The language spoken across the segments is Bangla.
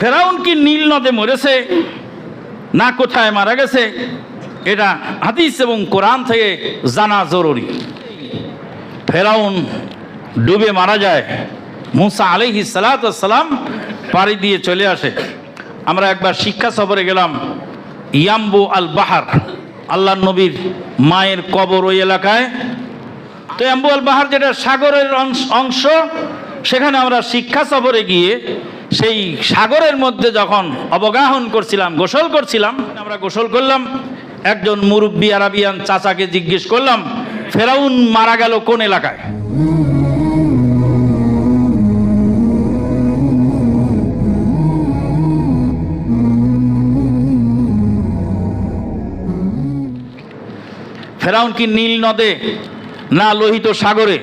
ফেরাউন কি নীল নদে মরেছে? না কোথায় মারা গেছে? এটা হাদিস এবং কোরআন থেকে জানা জরুরি। ফেরাউন ডুবে মারা যায়। মুসা আলহি সালাতাম পাড়ি দিয়ে চলে আসে। আমরা একবার শিক্ষা সফরে গেলাম ইয়াম্বু আল বাহার আল্লাহ নবীর মায়ের কবর ওই এলাকায়। তো ইয়াম্বু আল বাহার যেটা সাগরের অংশ, সেখানে আমরা শিক্ষা সফরে গিয়ে সেই সাগরের মধ্যে যখন অবগাহন করছিলাম, গোসল করছিলাম, আমরা গোসল করলাম, একজন মুরব্বী আরাবিয়ান চাচাকে জিজ্ঞেস করলাম, ফেরাউন মারা গেল কোন এলাকায়? ফেরাউন কি নীল নদে না লোহিত সাগরে?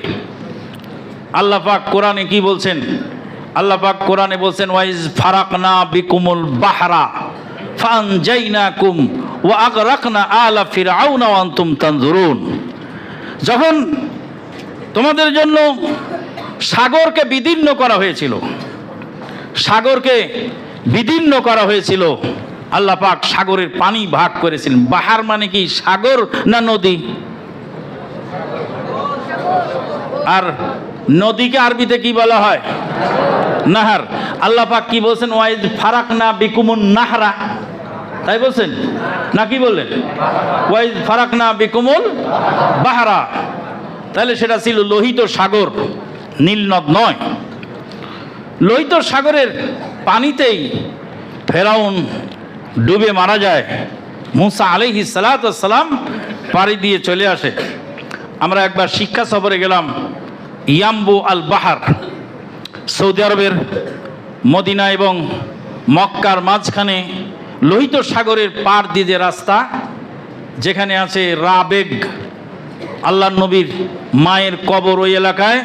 আল্লাহ পাক কোরআনে কি বলছেন? আল্লাহ পাক কোরআনে বলছেন, ওয়াইজ ফারাকনা বিকুমুল বাহরা কুম ও আকরাকনা আলা ফিরাউনা ওয়া আনতুম তানজুরুন। যখন তোমাদের জন্য সাগরকে বিদীর্ণ করা হয়েছিল, সাগরকে বিদীর্ণ করা হয়েছিল, আল্লাহ পাক সাগরের পানি ভাগ করেছিলেন। বাহার মানে কি, সাগর না নদী? আর নদীকে আরবিতে কি বলা হয়? নাহার। আল্লাহ পাক কি বলছেন? ওয়াইজ ফারাক না বিকুমুন নাহরা। তাই বলছেন? না, কি বললেন? ওয়াইজ ফারাক না বিকুমুল বাহারা। তাহলে সেটা ছিল লোহিত সাগর, নীল নদ নয়। লোহিত সাগরের পানিতেই ফেরাউন ডুবে মারা যায়। মুসা আলহি সালাতাম পাড়ি দিয়ে চলে আসে। আমরা একবার শিক্ষা সফরে গেলাম ইয়াম্বু আল বাহার। সৌদি আরবের মদিনা এবং মক্কার মাঝখানে লোহিত সাগরের পার দিয়ে যে রাস্তা, যেখানে আছে রাবেগ আল্লাহ নবীর মায়ের কবর ওই এলাকায়।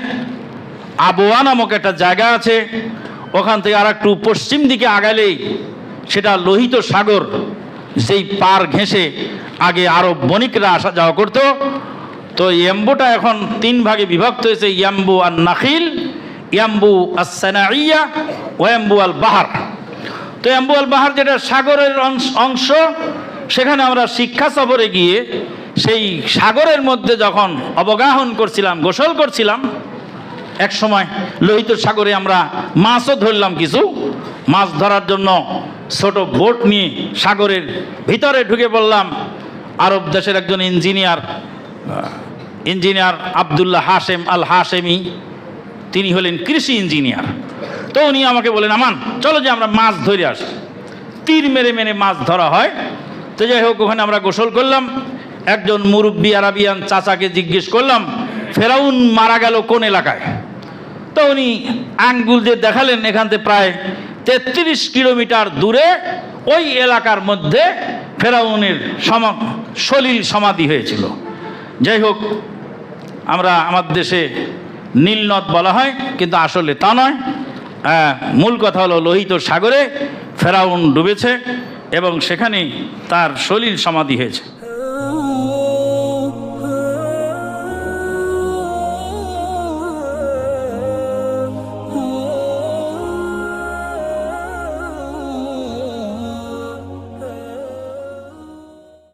আবোয়া নামক একটা জায়গা আছে, ওখান থেকে আর একটু পশ্চিম দিকে আগালেই সেটা লোহিত সাগর, যেই পার ঘেঁষে আগে আরব বণিকরা আসা যাওয়া করতো। তো ইয়াম্বুটা এখন তিন ভাগে বিভক্ত হয়েছে, ইয়াম্বু আর নাখিল। ইয়াম্বু আসানাইয়া ও ইয়াম্বু আল বাহার তো ইয়াম্বু আল বাহার যেটা সাগরের অংশ- সেখানে আমরা শিক্ষা সফরে গিয়ে সেই সাগরের মধ্যে যখন অবগাহন করছিলাম, গোসল করছিলাম, এক সময় লোহিত সাগরে আমরা মাছও ধরলাম কিছু। মাছ ধরার জন্য ছোট বোট নিয়ে সাগরের ভিতরে ঢুকে পড়লাম। আরব দেশের একজন engineer engineer Abdullah Hashem al Hashemi তিনি হলেন কৃষি ইঞ্জিনিয়ার। তো উনি আমাকে বলেন, আমান, চলো যে আমরা মাছ ধরে আসি। তীর মেরে মেরে মাছ ধরা হয়। তো যাই হোক, ওখানে আমরা গোসল করলাম। একজন মুরব্বী আরাবিয়ান চাচাকে জিজ্ঞেস করলাম, ফেরাউন মারা গেল কোন এলাকায়? তো উনি আঙ্গুল দিয়ে দেখালেন, এখান থেকে প্রায় তেত্রিশ কিলোমিটার দূরে ওই এলাকার মধ্যে ফেরাউনের সম, সলিল সমাধি হয়েছিল। যাই হোক, আমরা আমার দেশে নীলনদ বলা হয় কিন্তু আসলে তা নয়। আহ, মূল কথা হলো লোহিত সাগরে ফেরাউন ডুবেছে এবং সেখানে তার সলিল সমাধি হয়েছে।